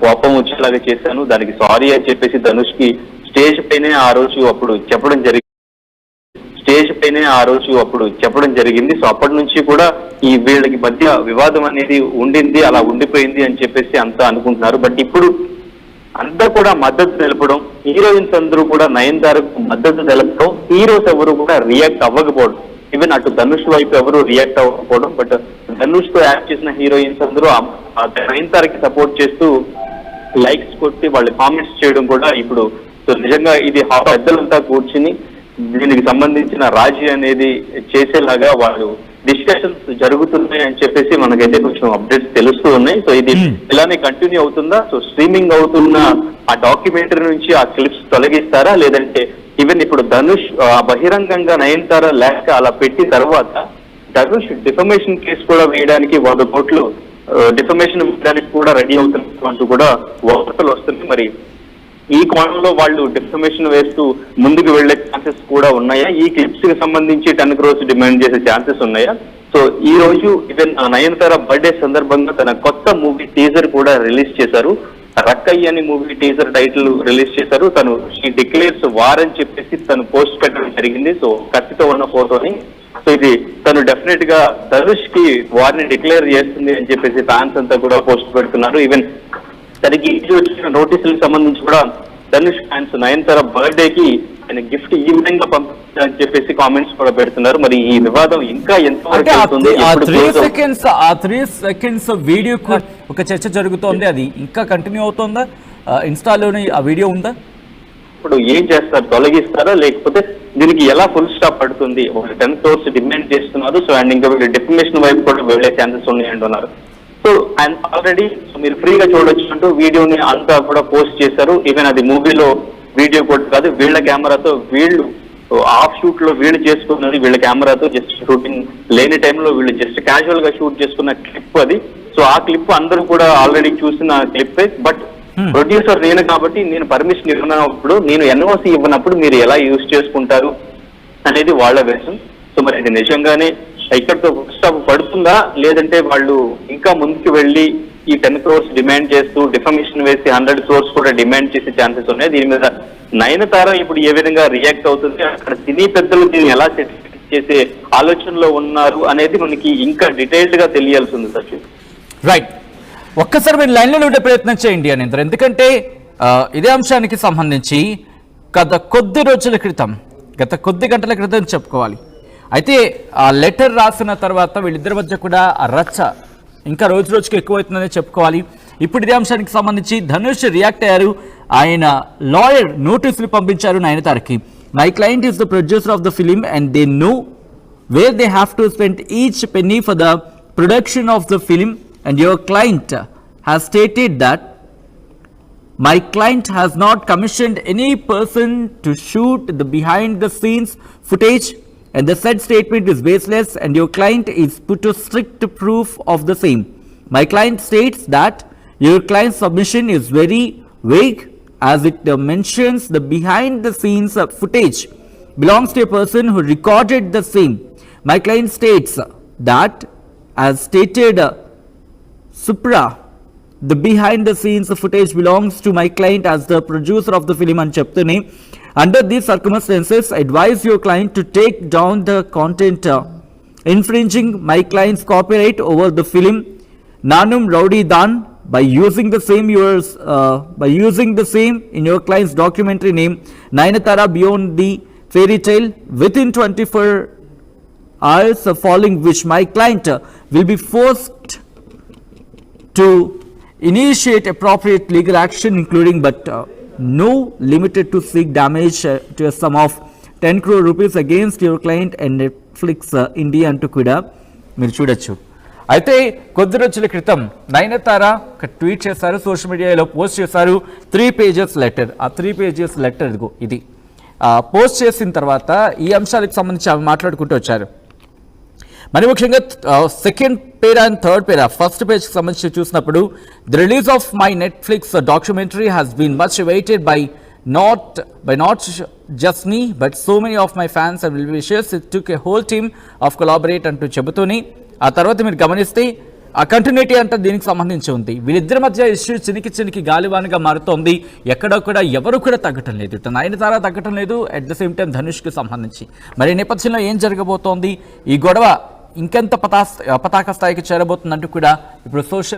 కోపం వచ్చేలాగా చేశాను. దానికి సారీ అని చెప్పేసి ధనుష్కి స్టేజ్ పైనే ఆ రోజు అప్పుడు చెప్పడం జరిగింది స్టేజ్ పైనే ఆ రోజు అప్పుడు చెప్పడం జరిగింది. సో అప్పటి నుంచి కూడా ఈ వీళ్ళకి మధ్య వివాదం అనేది ఉండింది అలా ఉండిపోయింది అని చెప్పేసి అంతా అనుకుంటున్నారు. బట్ ఇప్పుడు అంతా కూడా మద్దతు తెలపడం హీరోయిన్స్ అందరూ కూడా నయనతారకు మద్దతు తెలపడం హీరోస్ ఎవరు కూడా రియాక్ట్ అవ్వకపోవడం. ఈవెన్ అటు ధనుష్ వైపు ఎవరు రియాక్ట్ అవ్వకపోవడం బట్ ధనుష్తో యాక్ట్ చేసిన హీరోయిన్స్ అందరూ ఆ- నయనతారకి సపోర్ట్ చేస్తూ లైక్స్ కొట్టి వాళ్ళు కామెంట్స్ చేయడం కూడా ఇప్పుడు సో నిజంగా ఇది పెద్దలంతా కూర్చుని దీనికి సంబంధించిన రాజీ అనేది చేసేలాగా వాళ్ళు డిస్కషన్స్ జరుగుతున్నాయి అని చెప్పేసి మనకైతే కొంచెం అప్డేట్స్ తెలుస్తూ ఉన్నాయి. సో ఇది Hmm. ఇలానే కంటిన్యూ అవుతుందా? సో స్ట్రీమింగ్ అవుతున్న ఆ డాక్యుమెంటరీ నుంచి ఆ క్లిప్స్ తొలగిస్తారా? లేదంటే ఈవెన్ ఇప్పుడు ధనుష్ ఆ, బహిరంగంగా నయనతారా లేక అలా పెట్టిన తర్వాత ధనుష్ డిఫమేషన్ కేసు కూడా వేయడానికి వంద కోట్లు డిఫర్మేషన్ ఇవ్వడానికి కూడా రెడీ అవుతున్నట్టు కూడా వార్తలు వస్తున్నాయి. మరి ఈ కోణంలో వాళ్ళు డిఫర్మేషన్ వేస్తూ ముందుకు వెళ్ళే ఛాన్సెస్ కూడా ఉన్నాయా? ఈ క్లిప్స్కి సంబంధించి టెన్ క్రోర్స్ డిమాండ్ చేసే ఛాన్సెస్ ఉన్నాయా? సో ఈ రోజు ఈవెన్ నయనతార బర్త్డే సందర్భంగా తన కొత్త మూవీ టీజర్ కూడా రిలీజ్ చేశారు. రక్కయ్య అని మూవీ టీజర్ టైటిల్ రిలీజ్ చేశారు. తను షీ డిక్లేర్స్ వార్ అని చెప్పేసి తను పోస్ట్ పెట్టడం జరిగింది. సో కత్తితో ఉన్న ఫోటోని సో ఇది తను డెఫినెట్గా ధనుష్కి వారిని డిక్లేర్ చేస్తుంది అని చెప్పేసి ఫ్యాన్స్ అంతా కూడా పోస్ట్ పెడుతున్నారు. ఈవెన్ తనకి ఇంటి వచ్చిన నోటీసులకు సంబంధించి కూడా ధనుష్ ఫ్యాన్స్ నయనతార బర్త్డే కి ఆయన గిఫ్ట్ ఈ విధంగా పంపించారని చెప్పేసి కామెంట్స్ కూడా పెడుతున్నారు. మరి ఈ వివాదం ఇంకా ఎంత? సెకండ్స్ ఆ త్రీ సెకండ్స్ వీడియోకు ఒక చర్చ జరుగుతోంది. అది ఇంకా కంటిన్యూ అవుతోందా? ఇన్స్టాలోని ఆ వీడియో ఉందా? ఇప్పుడు ఏం చేస్తారు? తొలగిస్తారా? లేకపోతే దీనికి ఎలా ఫుల్ స్టాప్ పడుతుంది? ఒక టెన్ క్రోర్స్ డిమాండ్ చేస్తున్నారు. సో అండ్ ఇంకా వీళ్ళు డిఫర్మేషన్ వైపు కూడా వెళ్ళే ఛాన్సెస్ ఉన్నాయి అంటున్నారు. సో అండ్ ఆల్రెడీ మీరు ఫ్రీగా చూడొచ్చు అంటూ వీడియోని అంతా కూడా పోస్ట్ చేశారు. ఈవెన్ అది మూవీలో వీడియో కూడా కాదు వీళ్ళ కెమెరాతో వీళ్ళు ఆఫ్ షూట్లో వీళ్ళు చేసుకున్నది వీళ్ళ కెమెరాతో జస్ట్ షూటింగ్ లేని టైంలో వీళ్ళు జస్ట్ క్యాజువల్గా షూట్ చేసుకున్న క్లిప్ అది. సో ఆ క్లిప్ అందరూ కూడా ఆల్రెడీ చూసిన క్లిప్పే బట్. ప్రొడ్యూసర్ నేను కాబట్టి నేను పర్మిషన్ ఇవ్వనప్పుడు నేను ఎన్ఓసి ఇవ్వనప్పుడు మీరు ఎలా యూజ్ చేసుకుంటారు అనేది వాళ్ళ వేషం. సో మరి ఇది నిజంగానే ఇక్కడితో స్టాప్ పడుతుందా? లేదంటే వాళ్ళు ఇంకా ముందుకు వెళ్ళి ఈ టెన్ క్రోర్స్ డిమాండ్ చేస్తూ డిఫర్మేషన్ వేసి హండ్రెడ్ క్రోర్స్ కూడా డిమాండ్ చేసే ఛాన్సెస్ ఉన్నాయి. దీని మీద నయనతార ఇప్పుడు ఏ విధంగా రియాక్ట్ అవుతుంది అక్కడ సినీ పెద్దలు దీన్ని ఎలా చేసే ఆలోచనలో ఉన్నారు అనేది మనకి ఇంకా డీటెయిల్డ్గా తెలియాల్సి ఉంది సచిన్. రైట్ ఒక్కసారి మీరు లైన్లో ఉండే ప్రయత్నం చేయండి అని ఎందుకంటే ఇదే అంశానికి సంబంధించి గత కొద్ది రోజుల క్రితం గత కొద్ది గంటల క్రితం చెప్పుకోవాలి. అయితే ఆ లెటర్ రాసిన తర్వాత వీళ్ళిద్దరి మధ్య కూడా ఆ రచ్చ ఇంకా రోజు రోజుకి ఎక్కువవుతుందని చెప్పుకోవాలి ఇప్పుడు ఇదే అంశానికి సంబంధించి ధనుష్ రియాక్ట్ అయ్యారు ఆయన లాయర్ నోటీసులు పంపించారు నయనతారకి my client is the producer of the film and they know where they have to spend each penny for the production of the film and your client has stated that my client has not commissioned any person to shoot the behind the scenes footage and the said statement is baseless and your client is put to strict proof of the same. My client states that your client's submission is very vague as it mentions the behind the scenes footage belongs to a person who recorded the same. My client states that as stated uh, supra the behind the scenes footage belongs to my client as the producer of the film and chapter name under these circumstances advise your client to take down the content uh, infringing my client's copyright over the film Nanum Rowdy Dan by using the same yours uh, by using the same in your client's documentary name Nainatara Beyond the Fairy Tale. Within 24 hours following which my client uh, will be forced to initiate appropriate legal action including but uh, no limited to seek damage uh, to a sum of 10 crore rupees against your client and Netflix uh, India అంటూ కూడా మీరు చూడొచ్చు. అయితే కొద్ది రోజుల క్రితం నయనతార ఒక tweet చేశారు సోషల్ మీడియాలో పోస్ట్ చేశారు త్రీ పేజెస్ లెటర్ ఆ త్రీ పేజెస్ లెటర్ ఇదిగో ఇది. పోస్ట్ చేసిన తర్వాత ఈ అంశాలకు సంబంధించి ఆమె మాట్లాడుకుంటూ వచ్చారు. మరి ముఖ్యంగా second para and third para first పేజ్కి సంబంధించి చూసినప్పుడు the release of my Netflix documentary has been much waited by not by not just me but so many of my fans and విషయస్ it took a whole team of collaborate అంటూ చెబుతూని ఆ తర్వాత మీరు గమనిస్తే ఆ continuity అంటే దీనికి సంబంధించి ఉంది. వీళ్ళిద్దరి మధ్య ఇష్యూ చినికి చినికి గాలివానిగా మారుతోంది. ఎక్కడో కూడా ఎవరు కూడా తగ్గటం లేదు. ఇటు నయనతార తగ్గటం లేదు. అట్ ద సేమ్ టైం ధనుష్కి సంబంధించి. మరి నేపథ్యంలో ఏం జరగబోతోంది? ఈ గొడవ ఇంకెంత పతా పతాక స్థాయికి చేరబోతుందంటూ కూడా ఇప్పుడు సోషల్